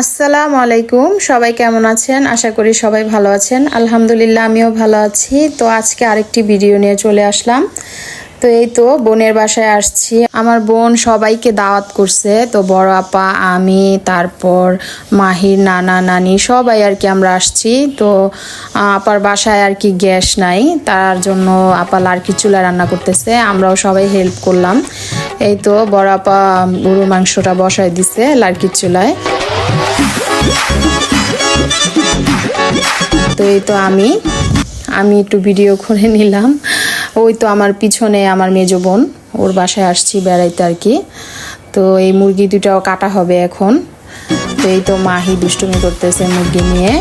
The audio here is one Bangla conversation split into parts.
আসসালামু আলাইকুম। সবাই কেমন আছেন? আশা করি সবাই ভালো আছেন। আলহামদুলিল্লাহ, আমিও ভালো আছি। তো আজকে আরেকটি ভিডিও নিয়ে চলে আসলাম। তো এই তো বোনের বাসায় আসছি। আমার বোন সবাইকে দাওয়াত করছে। তো বড় আপা, আমি, তারপর মাহির, নানা, নানি সবাই আর কি আমরা আসছি। তো আপার বাসায় আর কি গ্যাস নাই। তার জন্য আপা লার্কি চুলা রান্না করতেছে। আমরাও সবাই হেল্প করলাম। এই তো বড় আপা গরু মাংসটা বসায় দিছে লার্কির চুলায়। তো এই তো আমি। আমি একটু ভিডিও করে নিলাম। ওই তো আমার পিছনে আমার মেজো বোন, ওর বাসায় আসছি বেড়াইতে আর কি। তো এই মুরগি দুটাও কাটা হবে এখন। তো এই তো মাহি দুষ্টুমি করতেছে মুরগি নিয়ে।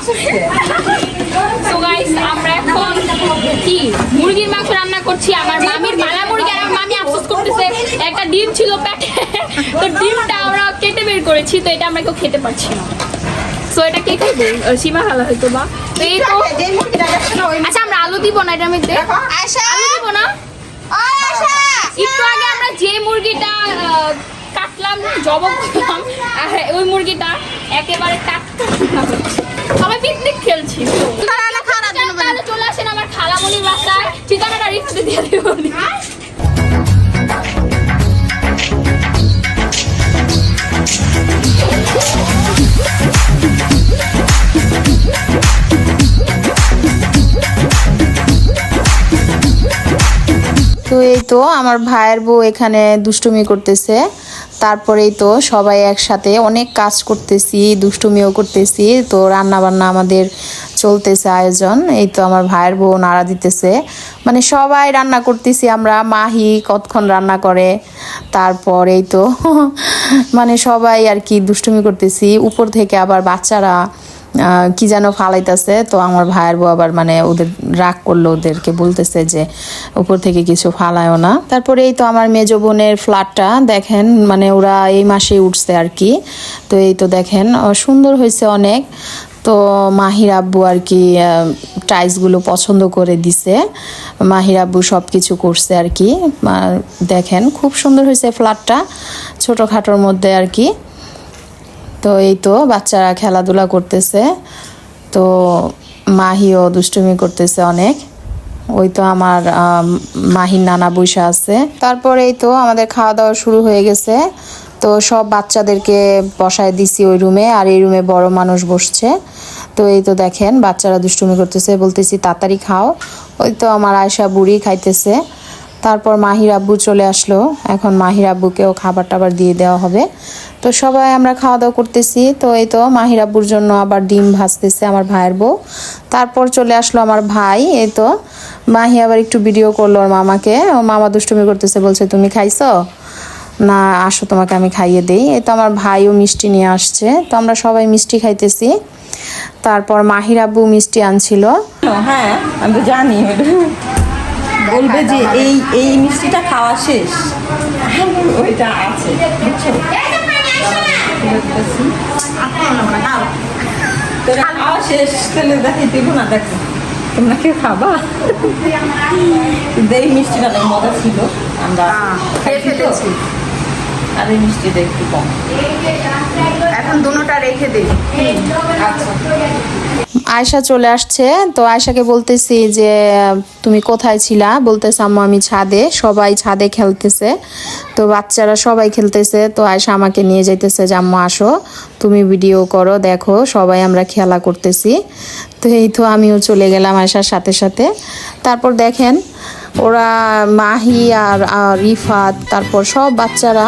So guys, আমরা এখন কি? মুরগির মাংস রান্না করছি। আমার মামির মালা মুরগি আর মামি আফসোস করতেছে একটা ডিম ছিল তো ডিমটা আমরা কেটে বের করেছি তো এটা আমরা কেউ খেতে পারছি না। সো এটা কে খাইবো সীমা খালা হয়তো বা। তো এই তো আচ্ছা আমরা আলু দিব না এটার মধ্যে? আলু দিব না? একটু আগে আমরা যে মুরগিটা আহ, কাটলাম জব করলাম ওই মুরগিটা একেবারে টাটকা সবাই পিকনিক খেলছি। তাহলে চলে আসেন আমার খালামণির বাসায়। ঠিকানাটা রিক্সে দিয়ে দেবো তো এই তো আমার ভাইয়ের বউ এখানে দুষ্টুমি করতেছে। তারপরেই তো সবাই একসাথে অনেক কাজ করতেছি, দুষ্টুমিও করতেছি, তো রান্না বান্না আমাদের চলতেছে আয়োজন। এই তো আমার ভাইয়ের বউ নাড়া দিতেছে। মানে সবাই রান্না করতেছি আমরা, মাহি কতক্ষণ রান্না করে, তারপর এই তো মানে সবাই আর কি দুষ্টুমি করতেছি। উপর থেকে আবার বাচ্চারা কি যেন ফালাইতেছে, তো আমার ভাইয়ের বউ আবার মানে ওদের রাগ করল, ওদেরকে বলতেছে যে উপর থেকে কিছু ফালায়ও না। তারপরে এই তো আমার মেজো বোনের ফ্ল্যাটটা, দেখেন মানে ওরা এই মাসে উঠছে আর কি। তো এই তো দেখেন সুন্দর হয়েছে অনেক। তো মাহির আব্বু আর কি টাইলসগুলো পছন্দ করে দিছে। মাহির আব্বু সব কিছু করছে আর কি। দেখেন, খুব সুন্দর হয়েছে ফ্ল্যাটটা, ছোটোখাটোর মধ্যে আর কি। তো এই তো বাচ্চারা খেলাধুলা করতেছে। তো মাহিও দুষ্টুমি করতেছে অনেক। ওই তো আমার মাহির নানা বৈশা আছে। তারপরে এই তো আমাদের খাওয়া দাওয়া শুরু হয়ে গেছে। তো সব বাচ্চাদেরকে বসায় দিছি ওই রুমে, আর এই রুমে বড় মানুষ বসছে। তো এই তো দেখেন, বাচ্চারা দুষ্টুমি করতেছে, বলতেছি, তাড়াতাড়ি খাও। ওই তো আমার আয়সা বুড়ি খাইতেছে। তারপর মাহির আব্বু চলে আসলো। এখন মাহির আব্বুকেও খাবার টাবার দিয়ে দেওয়া হবে। তো সবাই আমরা খাওয়া দাওয়া করতেছি। তো এই তো মাহির আব্বুর জন্য আবার ডিম ভাজতেছে আমার ভাইয়ের বউ। তারপর চলে আসলো আমার ভাই, এই তো। মাহি আবার একটু ভিডিও করল মামাকে। ও মামা দুষ্টুমি করতেছে, বলছে, তুমি খাইছো? না, আসো, তোমাকে আমি খাইয়ে দিই। এই তো আমার ভাইও মিষ্টি নিয়ে আসছে। তো আমরা সবাই মিষ্টি খাইতেছি। তারপর মাহির আব্বু মিষ্টি আনছিল। হ্যাঁ আমি জানি। বলবে যে এই এই মিষ্টিটা খাওয়া শেষ। ওইটা আছে। শেষ তাহলে দেখি দিব না দেখো তোমরা কেউ খাবা এই মিষ্টিটা অনেক মজা ছিল আমরা। আর এই মিষ্টিটা একটু কম এখন দুটোটা রেখে দিই আচ্ছা আয়শা চলে আসছে। তো আয়শাকে বলতেছি যে, তুমি কোথায় ছিলা? বলতেছে, আম্মু, আমি ছাদে। সবাই ছাদে খেলতেছে। তো বাচ্চারা সবাই খেলতেছে। তো আয়শা আমাকে নিয়ে যাইতেছে যে আসো। তুমি ভিডিও করো, দেখো। সবাই আমরা খেলা করতেছি। তো এই তো আমিও চলে গেলাম আয়শার সাথে সাথে। তারপর দেখেন, ওরা মাহি আর রিফাত তারপর সব বাচ্চারা